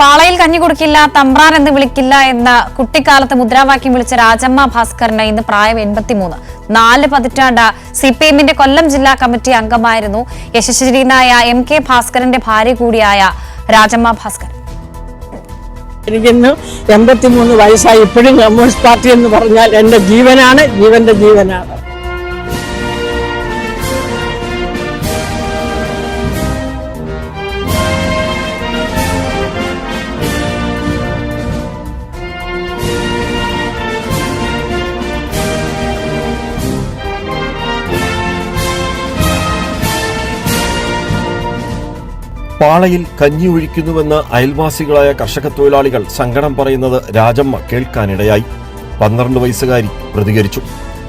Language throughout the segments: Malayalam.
പാളയിൽ കഞ്ഞി കൊടുക്കില്ല തമ്പ്രാൻ എന്ന് വിളിക്കില്ല എന്ന കുട്ടിക്കാലത്ത് മുദ്രാവാക്യം വിളിച്ച രാജമ്മ ഭാസ്കറിന് ഇന്ന് പ്രായം എൺപത്തിമൂന്ന്. നാല് പതിറ്റാണ്ട് സി പി എമ്മിന്റെ കൊല്ലം ജില്ലാ കമ്മിറ്റി അംഗമായിരുന്നു യശശ്രീനായ എം കെ ഭാസ്കരന്റെ ഭാര്യ കൂടിയായ രാജമ്മ ഭാസ്കർ. എനിക്കിന്ന് എൺപത്തിമൂന്ന് വയസ്സായി. ഇപ്പോഴും കമ്മ്യൂണിസ്റ്റ് പാർട്ടി എന്ന് പറഞ്ഞാൽ എന്റെ ജീവനാണ് ജീവന്റെ ജീവനാണ്. പാളയിൽ കഞ്ഞി ഒഴിക്കുന്നുവെന്ന് അയൽവാസികളായ കർഷക തൊഴിലാളികൾ സങ്കടം പറയുന്നത് രാജമ്മ കേൾക്കാനിടയായി. പന്ത്രണ്ട് വയസ്സുകാരി പ്രതികരിച്ചു.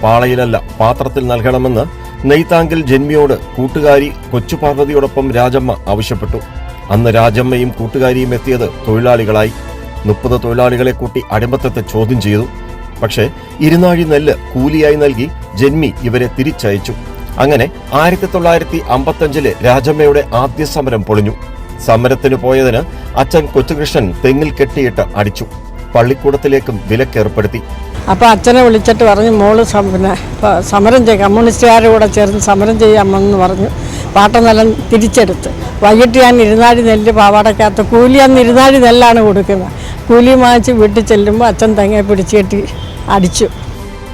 പാളയിലല്ല പാത്രത്തിൽ നൽകണമെന്ന് നെയ്താങ്കിൽ ജന്മിയോട് കൂട്ടുകാരി കൊച്ചു പാർവതിയോടൊപ്പം രാജമ്മ ആവശ്യപ്പെട്ടു. അന്ന് രാജമ്മയും കൂട്ടുകാരിയും എത്തിയത് തൊഴിലാളികളായി. മുപ്പത് തൊഴിലാളികളെ കൂട്ടി അടിമത്തത്തെ ചോദ്യം ചെയ്തു. പക്ഷേ ഇരുനാഴി നെല്ല് കൂലിയായി നൽകി ജന്മി ഇവരെ തിരിച്ചയച്ചു. അങ്ങനെ ആയിരത്തി തൊള്ളായിരത്തി അമ്പത്തഞ്ചിൽ രാജമ്മയുടെ ആദ്യ സമരം പൊളിഞ്ഞു. സമരത്തിന് പോയതിന് അച്ഛൻ കൊച്ചുകൃഷ്ണൻ തെങ്ങിൽ കെട്ടിയിട്ട് അടിച്ചു. പള്ളിക്കൂടത്തിലേക്കും വിലക്കേർപ്പെടുത്തി. അപ്പോൾ അച്ഛനെ വിളിച്ചിട്ട് പറഞ്ഞു മോൾ പിന്നെ സമരം ചെയ്യും കമ്മ്യൂണിസ്റ്റുകാരുടെ കൂടെ ചേർന്ന് സമരം ചെയ്യാമെന്ന് പറഞ്ഞു. പാട്ടനെല്ലാം തിരിച്ചെടുത്ത്. വൈകിട്ട് ഞാൻ ഇരുന്നാഴി നെല്ല് പാവാടക്കകത്ത് കൂലി അന്ന് ഇരുന്നാഴി നെല്ലാണ് കൊടുക്കുന്നത്. കൂലി വാങ്ങിച്ച് വീട്ടിൽ ചെല്ലുമ്പോൾ അച്ഛൻ തെങ്ങയെ പിടിച്ചു കെട്ടി അടിച്ചു.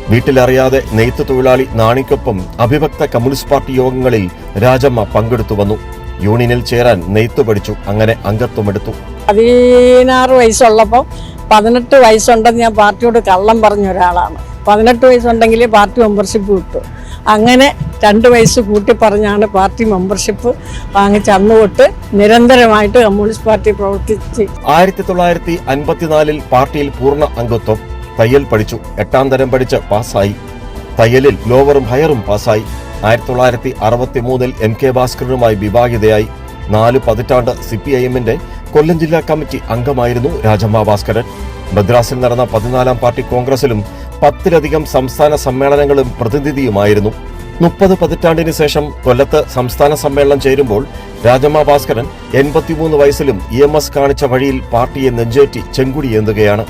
വീട്ടിലറിയാതെ നെയ്ത്ത് തൊഴിലാളി നാണിക്കൊപ്പം അഭിഭക്ത കമ്മ്യൂണിസ്റ്റ് പാർട്ടി യോഗങ്ങളിൽ രാജമ്മ പങ്കെടുത്തു വന്നു. യൂണിയനിൽ ചേരാൻ നെയ്ത്ത് പഠിച്ചു. അങ്ങനെ അംഗത്വമെടുത്തു പതിനാറ് വയസ്സുള്ളപ്പോൾ പതിനെട്ട് വയസ്സുണ്ടെന്ന് ഞാൻ പാർട്ടിയോട് കള്ളം പറഞ്ഞ ഒരാളാണ്. പതിനെട്ട് വയസ്സുണ്ടെങ്കിൽ പാർട്ടി മെമ്പർഷിപ്പ് കിട്ടും അങ്ങനെ രണ്ട് വയസ്സ് കൂട്ടി പറഞ്ഞാണ് പാർട്ടി മെമ്പർഷിപ്പ് വാങ്ങിച്ച് അന്ന് തൊട്ട് നിരന്തരമായിട്ട് കമ്മ്യൂണിസ്റ്റ് പാർട്ടി പ്രവർത്തിച്ച്. ആയിരത്തി തൊള്ളായിരത്തി അൻപത്തിനാലിൽ പാർട്ടിയിൽ പൂർണ അംഗത്വം. തയ്യൽ പഠിച്ചു. എട്ടാം തരം പഠിച്ച് പാസ്സായി. തയ്യലിൽ ലോവറും ഹയറും പാസ്സായി. ആയിരത്തി തൊള്ളായിരത്തി അറുപത്തി മൂന്നിൽ എം കെ ഭാസ്കരനുമായി വിവാഹിതയായി. നാല് പതിറ്റാണ്ട് സി പി ഐ എമ്മിന്റെ കൊല്ലം ജില്ലാ കമ്മിറ്റി അംഗമായിരുന്നു രാജമ്മ ഭാസ്കരൻ. മദ്രാസിൽ നടന്ന പതിനാലാം പാർട്ടി കോൺഗ്രസിലും പത്തിലധികം സംസ്ഥാന സമ്മേളനങ്ങളും പ്രതിനിധിയുമായിരുന്നു. മുപ്പത് പതിറ്റാണ്ടിന് ശേഷം കൊല്ലത്ത് സംസ്ഥാന സമ്മേളനം ചേരുമ്പോൾ രാജമ്മ ഭാസ്കരൻ എൺപത്തിമൂന്ന് വയസ്സിലും ഇ എം എസ് കാണിച്ച വഴിയിൽ പാർട്ടിയെ നെഞ്ചേറ്റി ചെങ്കുടിയേന്തുകയാണ്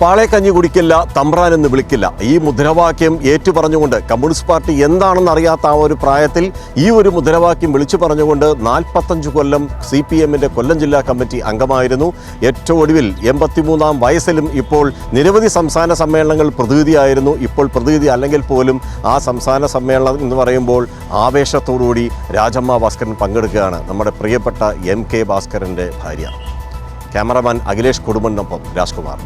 പാളയക്കഞ്ഞി കുടിക്കില്ല തമ്പ്രാൻ എന്ന് വിളിക്കില്ല. ഈ മുദ്രാവാക്യം ഏറ്റുപറഞ്ഞുകൊണ്ട് കമ്മ്യൂണിസ്റ്റ് പാർട്ടി എന്താണെന്ന് അറിയാത്ത ആ ഒരു പ്രായത്തിൽ ഈ ഒരു മുദ്രാവാക്യം വിളിച്ചു പറഞ്ഞുകൊണ്ട് നാൽപ്പത്തഞ്ച് കൊല്ലം സി പി എമ്മിന്റെ കൊല്ലം ജില്ലാ കമ്മിറ്റി അംഗമായിരുന്നു. ഏറ്റവും ഒടുവിൽ എൺപത്തിമൂന്നാം വയസ്സിലും ഇപ്പോൾ നിരവധി സംസ്ഥാന സമ്മേളനങ്ങൾ പ്രതിനിധിയായിരുന്നു. ഇപ്പോൾ പ്രതിനിധി അല്ലെങ്കിൽ പോലും ആ സംസ്ഥാന സമ്മേളനം എന്ന് പറയുമ്പോൾ ആവേശത്തോടുകൂടി രാജമ്മ ഭാസ്കരൻ പങ്കെടുക്കുകയാണ്. നമ്മുടെ പ്രിയപ്പെട്ട എം കെ ഭാസ്കരന്റെ ഭാര്യ. ക്യാമറമാൻ അഖിലേഷ് കുടുംബനൊപ്പം രാജ്കുമാർ.